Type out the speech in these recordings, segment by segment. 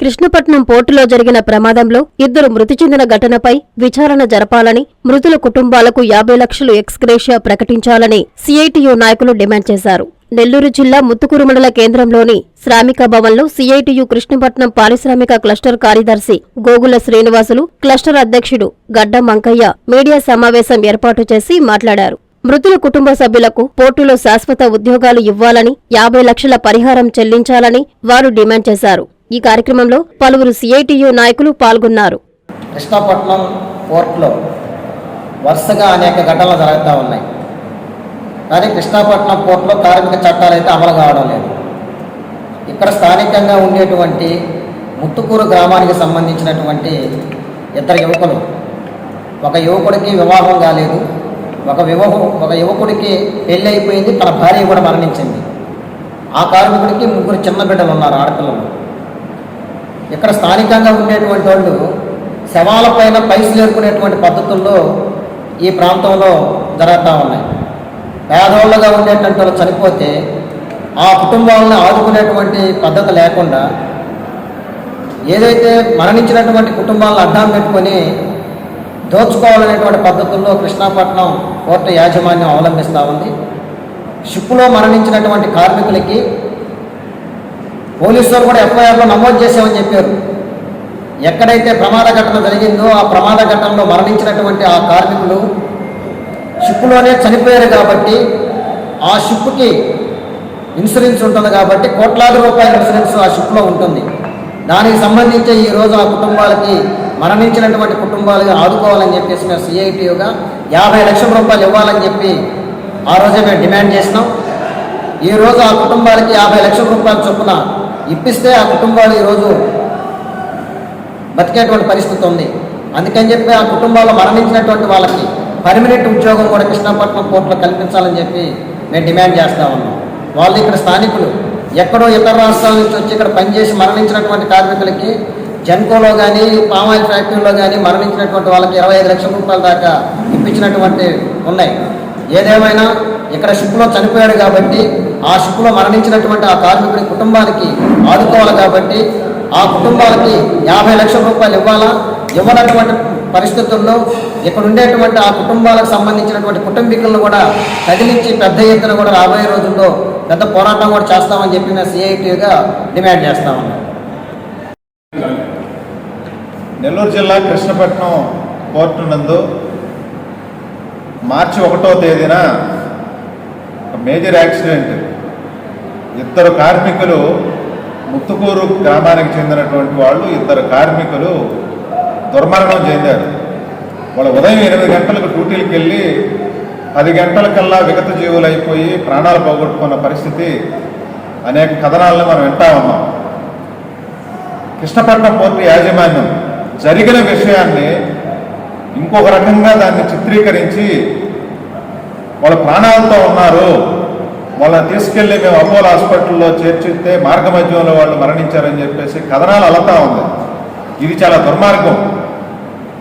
కృష్ణపట్నం పోర్టులో జరిగిన ప్రమాదంలో ఇద్దరు మృతి చెందిన ఘటనపై విచారణ జరపాలని మృతుల కుటుంబాలకు యాభై లక్షలు ఎక్స్గ్రేషియా ప్రకటించాలని సిఐటియు నాయకులు డిమాండ్ చేశారు. నెల్లూరు జిల్లా ముత్తుకూరు మండల కేంద్రంలోని శ్రామిక భవన్లో సిఐటియు కృష్ణపట్నం పారిశ్రామిక క్లస్టర్ కార్యదర్శి గోగుల శ్రీనివాసులు క్లస్టర్ అధ్యక్షుడు గడ్డ మంకయ్య మీడియా సమావేశం ఏర్పాటు చేసి మాట్లాడారు. మృతుల కుటుంబ సభ్యులకు పోర్టులో శాశ్వత ఉద్యోగాలు ఇవ్వాలని యాభై లక్షల పరిహారం చెల్లించాలని వారు డిమాండ్ చేశారు. ఈ కార్యక్రమంలో పలువురు సిఐటియు నాయకులు పాల్గొన్నారు. కృష్ణపట్నం పోర్ట్లో వరుసగా అనేక ఘటనలు జరుగుతూ ఉన్నాయి. కానీ కృష్ణపట్నం పోర్ట్లో కార్మిక చట్టాలు అయితే అమలు కావడం లేదు. ఇక్కడ స్థానికంగా ఉండేటువంటి ముత్తుకూరు గ్రామానికి సంబంధించినటువంటి ఇద్దరు యువకులు ఒక యువకుడికి వివాహం కాలేదు ఒక వివాహం ఒక యువకుడికి పెళ్ళి అయిపోయింది తన భార్య కూడా మరణించింది. ఆ కార్మికుడికి ముగ్గురు చిన్న బిడ్డలు ఉన్నారు ఆడపిల్లలు. ఇక్కడ స్థానికంగా ఉండేటువంటి వాళ్ళు శవాలపైన పైసలు ఏర్పడేటువంటి పద్ధతుల్లో ఈ ప్రాంతంలో జరుగుతూ ఉన్నాయి. పేదవాళ్ళుగా ఉండేటువంటి వాళ్ళు చనిపోతే ఆ కుటుంబాలను ఆదుకునేటువంటి పద్ధతి లేకుండా ఏదైతే మరణించినటువంటి కుటుంబాలను అడ్డం పెట్టుకొని దోచుకోవాలనేటువంటి పద్ధతుల్లో కృష్ణాపట్నం కోర్టు యాజమాన్యం అవలంబిస్తూ ఉంది. షిప్పులో మరణించినటువంటి కార్మికులకి పోలీసులు కూడా ఎఫ్ఐఆర్లో నమోదు చేశామని చెప్పారు. ఎక్కడైతే ప్రమాద ఘటన జరిగిందో ఆ ప్రమాద ఘటనలో మరణించినటువంటి ఆ కార్మికులు షిప్పులోనే చనిపోయారు కాబట్టి ఆ షిప్పుకి ఇన్సూరెన్స్ ఉంటుంది కాబట్టి కోట్లాది రూపాయల ఇన్సూరెన్స్ ఆ షిప్లో ఉంటుంది. దానికి సంబంధించి ఈరోజు ఆ కుటుంబాలకి మరణించినటువంటి కుటుంబాలుగా ఆదుకోవాలని చెప్పేసి మేము సిఐటియుగా యాభై లక్షల రూపాయలు ఇవ్వాలని చెప్పి ఆ రోజే మేము డిమాండ్ చేసినాం. ఈరోజు ఆ కుటుంబాలకి యాభై లక్షల రూపాయల చొప్పున ఇప్పిస్తే ఆ కుటుంబాలు ఈరోజు బతికేటువంటి పరిస్థితి ఉంది. అందుకని చెప్పి ఆ కుటుంబాల్లో మరణించినటువంటి వాళ్ళకి పర్మనెంట్ ఉద్యోగం కూడా కృష్ణపట్నం కోర్టులో కల్పించాలని చెప్పి మేము డిమాండ్ చేస్తా ఉన్నాం వాళ్ళు ఇక్కడ స్థానికులు. ఎక్కడో ఇతర రాష్ట్రాల నుంచి వచ్చి ఇక్కడ పనిచేసి మరణించినటువంటి కార్మికులకి జెన్కోలో కానీ పామాయిల్ ఫ్యాక్టరీలో కానీ మరణించినటువంటి వాళ్ళకి ఇరవై ఐదు లక్షల రూపాయల దాకా ఇప్పించినటువంటి ఉన్నాయి. ఏదేమైనా ఇక్కడ షిప్లో చనిపోయాడు కాబట్టి ఆ షిప్లో మరణించినటువంటి ఆ కార్మికుడి కుటుంబానికి ఆదుకోవాలి కాబట్టి ఆ కుటుంబాలకి యాభై లక్షల రూపాయలు ఇవ్వాలా? ఇవ్వనటువంటి పరిస్థితుల్లో ఇక్కడ ఉండేటువంటి ఆ కుటుంబాలకు సంబంధించినటువంటి కుటుంబీకులను కూడా కదిలించి పెద్ద ఎత్తున కూడా రాబోయే రోజుల్లో పెద్ద పోరాటం కూడా చేస్తామని చెప్పి మేము సిఐటిగా డిమాండ్ చేస్తామన్నాం నెల్లూరు జిల్లా కృష్ణపట్నం కోర్టు నందు మార్చి ఒకటో తేదీన మేజర్ యాక్సిడెంట్. ఇద్దరు కార్మికులు ముత్తుకూరు గ్రామానికి చెందినటువంటి వాళ్ళు ఇద్దరు కార్మికులు దుర్మరణం చెందారు. వాళ్ళు ఉదయం ఎనిమిది గంటలకు డ్యూటీలకు వెళ్ళి పది గంటలకల్లా విగత జీవులు అయిపోయి ప్రాణాలు పోగొట్టుకున్న పరిస్థితి అనేక కథనాలను మనం వింటా ఉన్నాం కృష్ణపట్నం పోర్టు యాజమాన్యం జరిగిన విషయాన్ని ఇంకొక రకంగా దాన్ని చిత్రీకరించి వాళ్ళ ప్రాణాలతో ఉన్నారు. వాళ్ళని తీసుకెళ్ళి మేము అపోలో హాస్పిటల్లో చేర్చితే మార్గ మధ్యంలో వాళ్ళు మరణించారని చెప్పేసి కథనాలు అలతా ఉంది. ఇది చాలా దుర్మార్గం.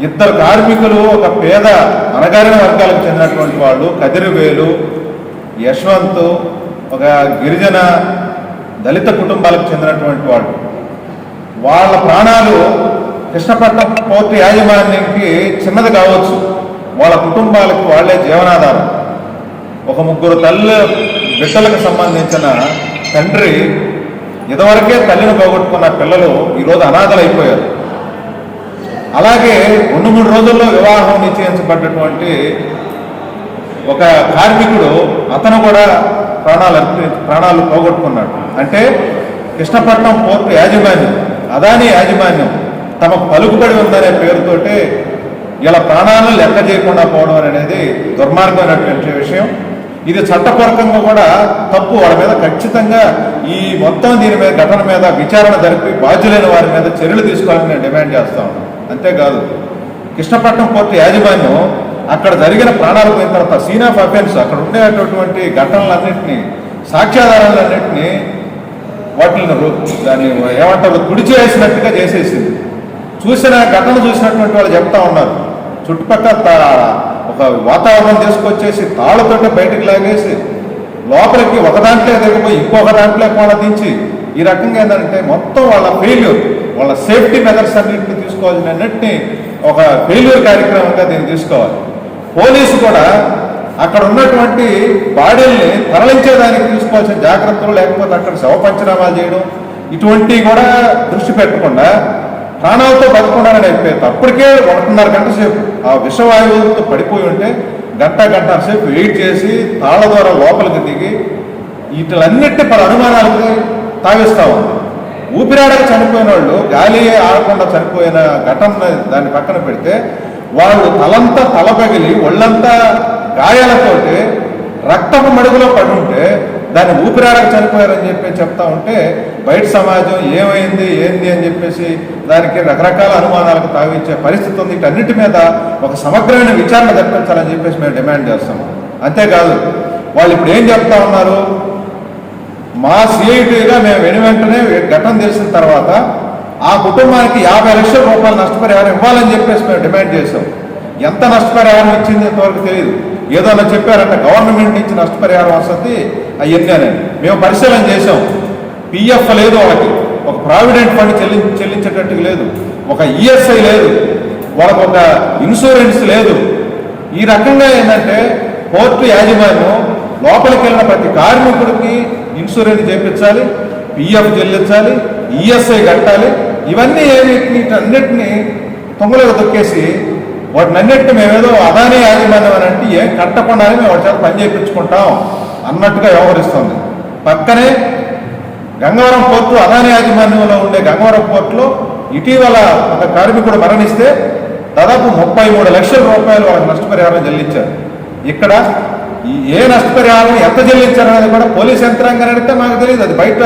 ఇద్దరు కార్మికులు ఒక పేద అనగారిన వర్గాలకు చెందినటువంటి వాళ్ళు కదిరివేలు యశ్వంత్ ఒక గిరిజన దళిత కుటుంబాలకు చెందినటువంటి వాళ్ళు. వాళ్ళ ప్రాణాలు కృష్ణపట్నం పోర్టు యాజమాన్యానికి చిన్నది కావచ్చు. వాళ్ళ కుటుంబాలకు వాళ్ళే జీవనాధారం. ఒక ముగ్గురు తల్లి బిడ్డలకు సంబంధించిన తండ్రి ఇదివరకే తల్లిని పోగొట్టుకున్న పిల్లలు ఈరోజు అనాథలైపోయారు. అలాగే రెండు మూడు రోజుల్లో వివాహం నిశ్చయించబడ్డటువంటి ఒక కార్మికుడు అతను కూడా ప్రాణాలు అర్పి- ప్రాణాలు పోగొట్టుకున్నాడు. అంటే కృష్ణపట్నం పోర్టు యాజమాన్యం అదాని యాజమాన్యం తమకు పలుకుబడి ఉందనే పేరుతోటి ఇలా ప్రాణాలను లెక్క చేయకుండా పోవడం అనేది దుర్మార్గమైనటువంటి విషయం. ఇది చట్టపరకంగా కూడా తప్పు. వాళ్ళ మీద ఖచ్చితంగా ఈ మొత్తం దీని మీద ఘటన మీద విచారణ జరిపి బాధ్యులైన వారి మీద చర్యలు తీసుకోవాలని నేను డిమాండ్ చేస్తా ఉన్నాను. అంతేకాదు కృష్ణపట్నం పోర్టు యాజమాన్యం అక్కడ జరిగిన ప్రాణాలు పోయిన తర్వాత సీన్ ఆఫ్ అఫెన్స్ అక్కడ ఉండేటటువంటి ఘటనలన్నింటినీ సాక్ష్యాధారాలన్నింటినీ వాటిని దాన్ని ఏమంటారు గుడి చేసినట్టుగా చేసేసింది. చూసిన ఘటన చూసినటువంటి వాళ్ళు చెప్తా ఉన్నారు. చుట్టుపక్కల ఒక వాతావరణం తీసుకొచ్చేసి తాళ్ళతోటి బయటకు లాగేసి లోపలికి ఒక దాంట్లో దిగిపోయి ఇంకొక దాంట్లో కూడా దించి ఈ రకంగా ఏంటంటే మొత్తం వాళ్ళ ఫెయిల్యూర్ వాళ్ళ సేఫ్టీ మెజర్స్ అన్నింటిని తీసుకోవాల్సిన అన్నింటినీ ఒక ఫెయిల్యూర్ కార్యక్రమంగా దీన్ని తీసుకోవాలి. పోలీసు కూడా అక్కడ ఉన్నటువంటి బాడీల్ని తరలించేదానికి తీసుకోవాల్సిన జాగ్రత్తలు లేకపోతే అక్కడ శవ పంచనామాలు చేయడం ఇటువంటివి కూడా దృష్టి పెట్టకుండా ప్రాణాలతో బతకుండాలని అయిపోయింది అప్పటికే ఒకటిన్నర గంట సేపు ఆ విషవాయువులతో పడిపోయి ఉంటే గంట గంట సేపు వెయిట్ చేసి తాళ ద్వారా లోపలికి దిగి వీటిలన్నిటి పలు అనుమానాలకి తాగిస్తూ ఉంది. ఊపిరాడక చనిపోయిన వాళ్ళు గాలి ఆడకుండా చనిపోయిన ఘటన దాన్ని పక్కన పెడితే వాళ్ళు తలంతా తల పగిలి ఒళ్ళంతా గాయాలతోటి రక్తపు మడుగులో పడి ఉంటే దాన్ని ఊపిరాడక చనిపోయారని చెప్పి చెప్తా ఉంటే బయట సమాజం ఏమైంది ఏంది అని చెప్పేసి దానికి రకరకాల అనుమానాలకు తావించే పరిస్థితి ఉంది. వీటన్నిటి మీద ఒక సమగ్రమైన విచారణ జరిపించాలని చెప్పేసి మేము డిమాండ్ చేస్తాము అంతేకాదు వాళ్ళు ఇప్పుడు ఏం చెప్తా ఉన్నారు? మా సిఐటీగా మేము వెను వెంటనే ఘటన తెలిసిన తర్వాత ఆ కుటుంబానికి యాభై లక్షల రూపాయలు నష్టపరిహారం ఇవ్వాలని చెప్పేసి మేము డిమాండ్ చేసాం ఎంత నష్టపరిహారం ఇచ్చింది ఇంతవరకు తెలియదు. ఏదైనా చెప్పారంటే గవర్నమెంట్ నుంచి నష్టపరిహారం వస్తుంది అవన్నీ మేము పరిశీలన చేసాం పిఎఫ్ లేదు వాళ్ళకి. ఒక ప్రావిడెంట్ ఫండ్ చెల్లి చెల్లించేటట్టు లేదు. ఒక ఈఎస్ఐ లేదు. వాళ్ళకు ఒక ఇన్సూరెన్స్ లేదు. ఈ రకంగా ఏంటంటే కోర్టు యాజమాన్యం లోపలికి వెళ్ళిన ప్రతి కార్మికుడికి ఇన్సూరెన్స్ చేయించాలి పిఎఫ్ చెల్లించాలి ఈఎస్ఐ కట్టాలి. ఇవన్నీ ఏమి వీటన్నిటిని తొంగలకు దొక్కేసి వాటిని అన్నిటిని మేమేదో అదానీ యాజమాన్యం అని అంటే ఏం కట్టకుండానే మేము వాటి చేత పని చేయించుకుంటాం. అన్నట్టుగా వ్యవహరిస్తుంది. పక్కనే గంగవరం పోర్టు అదాని యాజమాన్యంలో ఉండే గంగవరం పోర్టులో ఇటీవల ఒక కార్మికుడు మరణిస్తే దాదాపు ముప్పై మూడు లక్షల రూపాయలు వాళ్ళకి నష్టపరిహారం చెల్లించారు. ఇక్కడ ఏ నష్టపరిహారం ఎంత చెల్లించారు అనేది కూడా పోలీస్ యంత్రాంగం అడిగితే మాకు తెలియదు. అది బయట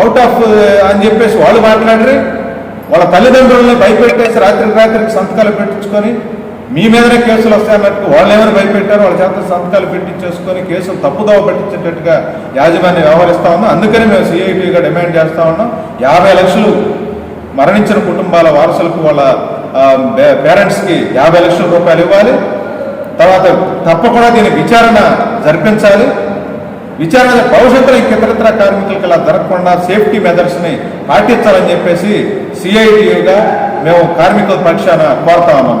అవుట్ ఆఫ్ అని చెప్పేసి వాళ్ళు మాట్లాడరు. వాళ్ళ తల్లిదండ్రులని భయపెట్టేసి రాత్రికి రాత్రికి సంతకాలు పెట్టించుకొని మీ మీదనే కేసులు వస్తాయన్నట్టు వాళ్ళు ఏమైనా భయపెట్టారు వాళ్ళ చేత సంతకాలు పెట్టించేసుకొని కేసులు తప్పుదోవ పెట్టించేటట్టుగా యాజమాన్యం వ్యవహరిస్తా ఉన్నాం. అందుకని మేము సిఐటిగా డిమాండ్ చేస్తా ఉన్నాం. యాభై లక్షలు మరణించిన కుటుంబాల వారసులకు వాళ్ళ పేరెంట్స్కి యాభై లక్షల రూపాయలు ఇవ్వాలి. తర్వాత తప్పకుండా దీని విచారణ జరిపించాలి. విచారణ భవిష్యత్తులో ఇంక ఇతరత్ర కార్మికులకు ఇలా జరగకుండా సేఫ్టీ మెజర్స్ని పాటించాలని చెప్పేసి సిఐటిగా మేము కార్మికుల పక్షాన కోరుతా ఉన్నాం.